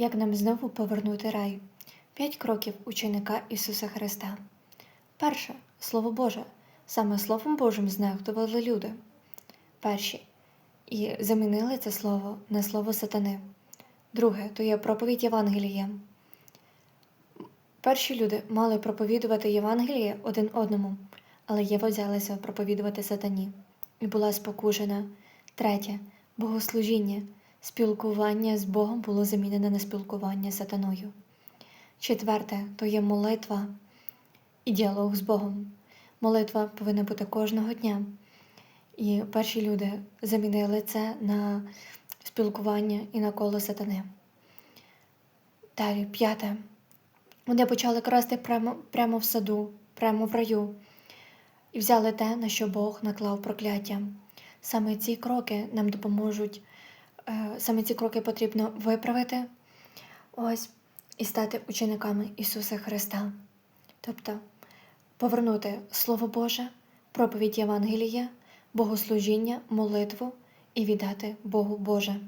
Як нам знову повернути рай? П'ять кроків ученика Ісуса Христа. Перше Слово Боже. Саме Словом Божим знехтували люди. Перші. І замінили це слово на слово сатани. Друге то є проповідь Євангелія. Перші люди мали проповідувати Євангеліє один одному, але Єва взялася проповідувати сатані і була спокушена. Третє богослужіння. Спілкування з Богом було замінене на спілкування з сатаною. Четверте то є молитва і діалог з Богом. Молитва повинна бути кожного дня. І перші люди замінили це на спілкування і на коло сатани. Далі, п'яте. Вони почали красти прямо, прямо в саду, прямо в раю, і взяли те, на що Бог наклав прокляття. Саме ці кроки нам допоможуть, саме ці кроки потрібно виправити ось і стати учениками Ісуса Христа. Тобто повернути Слово Боже, проповідь Євангелія, богослужіння, молитву і віддати Богу Боже.